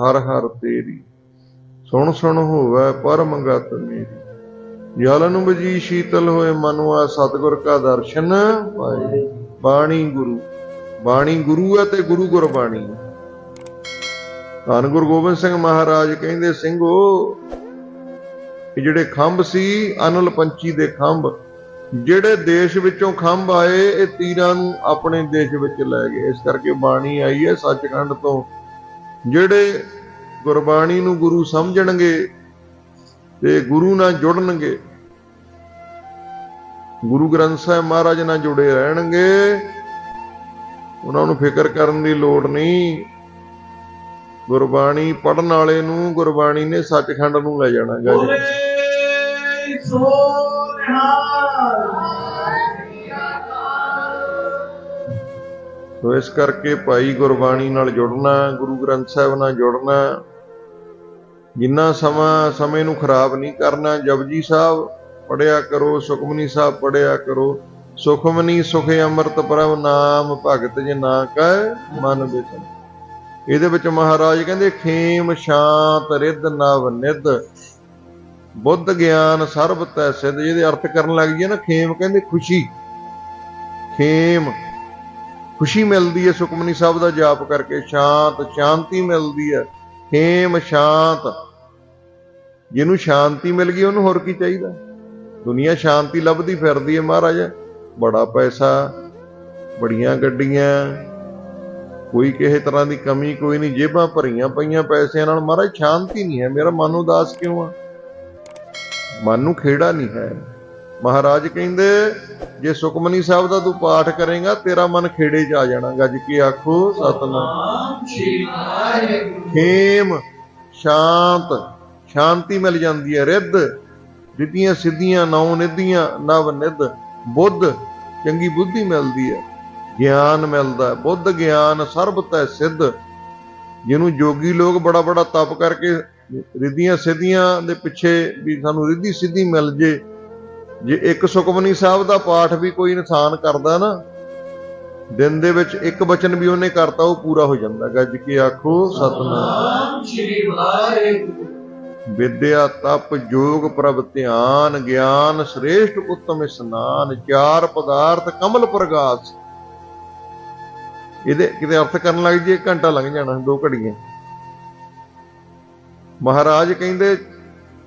ਹਰ ਹਰ ਤੇਰੀ। ਸੁਣ ਸੁਣ ਹੋਵੇ ਪਰਮ ਗਤ ਮੇਰੀ। ਜਲਨ ਬਜੀ ਸ਼ੀਤਲ ਹੋਏ ਮਨੁਆ ਸਤਿਗੁਰ ਕਾ ਦਰਸ਼ਨ ਪਾਏ। ਬਾਣੀ ਗੁਰੂ ਬਾਣੀ ਗੁਰੂ ਹੈ ਤੇ ਗੁਰੂ ਗੁਰਬਾਣੀ ਧੰਨ ਗੁਰੂ ਗੋਬਿੰਦ ਸਿੰਘ ਮਹਾਰਾਜ ਕਹਿੰਦੇ ਸਿੰਘੋ ਇਹ ਜਿਹੜੇ ਖੰਭ ਸੀ, ਅਨਲ ਪੰਛੀ ਦੇ ਖੰਭ, ਜਿਹੜੇ ਦੇਸ਼ ਵਿੱਚੋਂ ਖੰਭ ਆਏ, ਇਹ ਤੀਰਾਂ ਨੂੰ ਆਪਣੇ ਦੇਸ਼ ਵਿੱਚ ਲੈ ਗਏ। ਇਸ ਕਰਕੇ ਬਾਣੀ ਆਈ ਹੈ ਸੱਚਖੰਡ ਤੋਂ ਜਿਹੜੇ ਗੁਰਬਾਣੀ ਨੂੰ ਗੁਰੂ ਸਮਝਣਗੇ ਤੇ ਗੁਰੂ ਨਾਲ ਜੁੜਨਗੇ, ਗੁਰੂ ਗ੍ਰੰਥ ਸਾਹਿਬ ਮਹਾਰਾਜ ਨਾਲ ਜੁੜੇ ਰਹਿਣਗੇ, ਉਹਨਾਂ ਨੂੰ ਫਿਕਰ ਕਰਨ ਦੀ ਲੋੜ ਨਹੀਂ। ਗੁਰਬਾਣੀ ਪੜਨ ਵਾਲੇ ਨੂੰ ਗੁਰਬਾਣੀ ਨੇ ਸੱਚਖੰਡ ਨੂੰ ਲੈ ਜਾਣਾ ਗਾ ਜੀ। ਬੋਲੇ ਸੋਨਿਹਾਲ ਸੋ ਇਸ ਕਰਕੇ ਭਾਈ ਗੁਰਬਾਣੀ ਨਾਲ ਜੁੜਨਾ, ਗੁਰੂ ਗ੍ਰੰਥ ਸਾਹਿਬ ਨਾਲ ਜੁੜਨਾ, ਜਿੰਨਾ ਸਮਾਂ, ਸਮੇਂ ਨੂੰ ਖਰਾਬ ਨਹੀਂ ਕਰਨਾ ਜਪਜੀ ਸਾਹਿਬ ਪੜਿਆ ਕਰੋ, ਸੁਖਮਨੀ ਸਾਹਿਬ ਪੜਿਆ ਕਰੋ, ਸੁਖਮਨੀ ਸੁਖੇ ਅੰਮ੍ਰਿਤ ਪ੍ਰਭ ਨਾਮ ਭਗਤ ਜੇ ਨਾ ਕੈ ਮਨ ਬਿਸਨ ਇਹਦੇ ਵਿੱਚ ਮਹਾਰਾਜ ਕਹਿੰਦੇ, ਖੇਮ ਸ਼ਾਂਤ ਰਿੱਧ ਨਵ ਨਿਧ। ਬੁੱਧ ਗਿਆਨ ਸਰਬ ਤੈ ਸਿੱਧ। ਜਿਹਦੇ ਅਰਥ ਕਰਨ ਲੱਗ ਗਈ ਨਾ, ਖੇਮ ਕਹਿੰਦੇ ਖੁਸ਼ੀ। ਖੇਮ ਖੁਸ਼ੀ ਮਿਲਦੀ ਹੈ, ਸੁਖਮਨੀ ਸਾਹਿਬ ਦਾ ਜਾਪ ਕਰਕੇ ਸ਼ਾਂਤ, ਸ਼ਾਂਤੀ ਮਿਲਦੀ ਹੈ, ਹੇਮ ਸ਼ਾਂਤ। ਜਿਹਨੂੰ ਸ਼ਾਂਤੀ ਮਿਲ ਗਈ, ਉਹਨੂੰ ਹੋਰ ਕੀ ਚਾਹੀਦਾ? ਦੁਨੀਆ ਸ਼ਾਂਤੀ ਲੱਭਦੀ ਫਿਰਦੀ ਹੈ ਮਹਾਰਾਜ। ਬੜਾ ਪੈਸਾ, ਬੜੀਆਂ ਗੱਡੀਆਂ, ਕੋਈ ਕਿਸੇ ਤਰ੍ਹਾਂ ਦੀ ਕਮੀ, ਕੋਈ ਨਹੀਂ। ਜੇਬਾਂ ਭਰੀਆਂ ਪਈਆਂ ਪੈਸਿਆਂ ਨਾਲ। ਮਹਾਰਾਜ, ਸ਼ਾਂਤੀ ਨਹੀਂ ਹੈ। ਮੇਰਾ ਮਨ ਉਦਾਸ ਕਿਉਂ ਆ? ਮਨ ਨੂੰ ਖੇੜਾ ਨਹੀਂ ਹੈ। ਮਹਾਰਾਜ ਕਹਿੰਦੇ, ਜੇ ਸੁਖਮਨੀ ਸਾਹਿਬ ਦਾ ਤੂੰ ਪਾਠ ਕਰੇਗਾ, ਤੇਰਾ ਮਨ ਖੇੜੇ 'ਚ ਆ ਜਾਣਾ ਗੱਜ ਕੇ ਆਖੋ? ਸਤਨਾਮ। ਸ਼੍ਰੀ ਵਾਹਿਗੁਰੂ ਖੇਮ, ਸ਼ਾਂਤ। ਸ਼ਾਂਤੀ ਮਿਲ ਜਾਂਦੀ ਹੈ, ਰਿੱਧ। ਰਿੱਧੀਆਂ ਸਿੱਧੀਆਂ, ਨੌ ਨਿਧੀਆਂ, ਨਵ ਨਿੱਧ। ਬੁੱਧ, ਚੰਗੀ ਬੁੱਧੀ ਮਿਲਦੀ ਹੈ। ਗਿਆਨ ਮਿਲਦਾ ਬੁੱਧ, ਗਿਆਨ, ਸਰਬ ਸਿੱਧ। ਜਿਹਨੂੰ ਜੋਗੀ ਲੋਕ ਬੜਾ ਬੜਾ ਤਪ ਕਰਕੇ ਰਿੱਧੀਆਂ ਸਿੱਧੀਆਂ ਦੇ ਪਿੱਛੇ ਵੀ ਸਾਨੂੰ ਰਿੱਧੀ ਸਿੱਧੀ ਮਿਲ ਜੇ ਜੇ ਇੱਕ ਸੁਖਮਨੀ ਸਾਹਿਬ ਦਾ ਪਾਠ ਵੀ ਕੋਈ ਇਨਸਾਨ ਕਰਦਾ ਨਾ, ਦਿਨ ਦੇ ਵਿੱਚ ਇੱਕ ਬਚਨ ਵੀ ਉਹਨੇ ਕਰਤਾ, ਉਹ ਪੂਰਾ ਹੋ ਜਾਂਦਾ। ਗੱਜ ਕੇ ਆਖੋ, ਸਤਨਾਮ। ਸ਼੍ਰੀ ਵਾਹਿਗੁਰੂ ਵਿਦਿਆ ਤਪ ਯੋਗ ਪ੍ਰਭ ਧਿਆਨ, ਗਿਆਨ ਸ੍ਰੇਸ਼ਟ ਉਤਮ ਇਸਨਾਨ, ਚਾਰ ਪਦਾਰਥ ਕਮਲ ਪ੍ਰਗਾਸ। ਇਹਦੇ ਕਿਤੇ ਅਰਥ ਕਰਨ ਲੱਗ ਜੇ ਘੰਟਾ ਲੰਘ ਜਾਣਾ, ਦੋ ਘੜੀਆਂ। ਮਹਾਰਾਜ ਕਹਿੰਦੇ,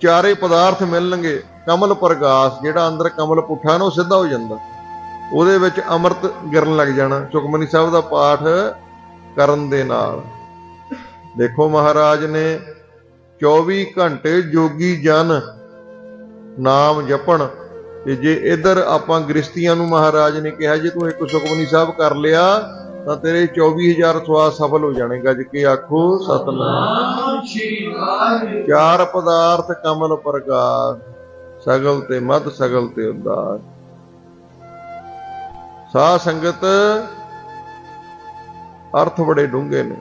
ਚਾਰੇ ਪਦਾਰਥ ਮਿਲਣਗੇ। ਕਮਲ ਪ੍ਰਗਾਸ ਜਿਹੜਾ ਅੰਦਰ ਕਮਲ ਪੁੱਠਾ ਨਾ ਉਹ ਸਿੱਧਾ ਹੋ ਜਾਂਦਾ। ਉਹਦੇ ਵਿੱਚ ਅੰਮ੍ਰਿਤ ਗਿਰਨ ਲੱਗ ਜਾਣਾ। ਸੁਖਮਨੀ ਸਾਹਿਬ ਦਾ ਪਾਠ ਕਰਨ ਦੇ ਨਾਲ। ਦੇਖੋ ਮਹਾਰਾਜ ਨੇ 24 ਘੰਟੇ ਜੋਗੀ ਜਨ ਨਾਮ ਜਪਣ। ਤੇ ਜੇ ਇਧਰ ਆਪਾਂ ਗ੍ਰਸਤੀਆਂ ਨੂੰ ਮਹਾਰਾਜ ਨੇ ਕਿਹਾ ਜੇ ਤੂੰ ਇੱਕ ਸੁਖਮਨੀ ਸਾਹਿਬ ਕਰ ਲਿਆ ਤਾਂ ਤੇਰੇ 24000 ਸਵਾਸ ਸਫਲ ਹੋ ਜਾਣੇ। ਗੱਜ ਕੇ ਆਖੋ ਸਤਨਾਮ। ਨਾਮ ਸ਼੍ਰੀ ਵਾਹਿਗੁਰੂ। ਚਾਰ ਪਦਾਰਥ ਕਮਲ ਪ੍ਰਕਾਸ਼ ਸਗਲ ਤੇ ਮਤ ਸਗਲ ਤੇ ਉਦਾਰ। ਸਾਧ ਸੰਗਤ ਅਰਥ ਬੜੇ ਡੂੰਘੇ ਨੇ।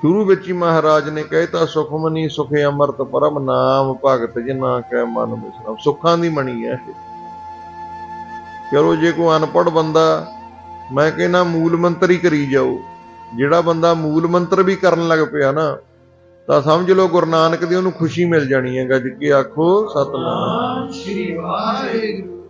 ਸ਼ੁਰੂ ਵਿੱਚ ਹੀ ਮਹਾਰਾਜ ਨੇ ਕਹਿਤਾ ਸੁਖਮਨੀ ਸੁਖੇ ਅੰਮ੍ਰਿਤ ਪਰਮ ਨਾਮ ਭਗਤ ਜਿਨਾ ਕੈ ਮਨ ਵਿਸਰਾਮ ਸੁੱਖਾਂ ਦੀ ਮਣੀ ਹੈ ਚਲੋ ਜੇ ਕੋਈ ਅਨਪੜ੍ਹ ਬੰਦਾ, ਮੈਂ ਕਹਿੰਦਾ ਮੂਲ ਮੰਤਰ ਹੀ ਕਰੀ ਜਾਓ। ਜਿਹੜਾ ਬੰਦਾ ਮੂਲ ਮੰਤਰ ਵੀ ਕਰਨ ਲੱਗ ਪਿਆ ਨਾ ਤਾਂ ਸਮਝ ਲਓ ਗੁਰੂ ਨਾਨਕ ਦੀ ਉਹਨੂੰ ਖੁਸ਼ੀ ਮਿਲ ਜਾਣੀ ਹੈ ਗੱਜ ਕੇ ਆਖੋ ਸਤਨਾਮ। ਸ਼੍ਰੀ ਵਾਹਿਗੁਰੂ।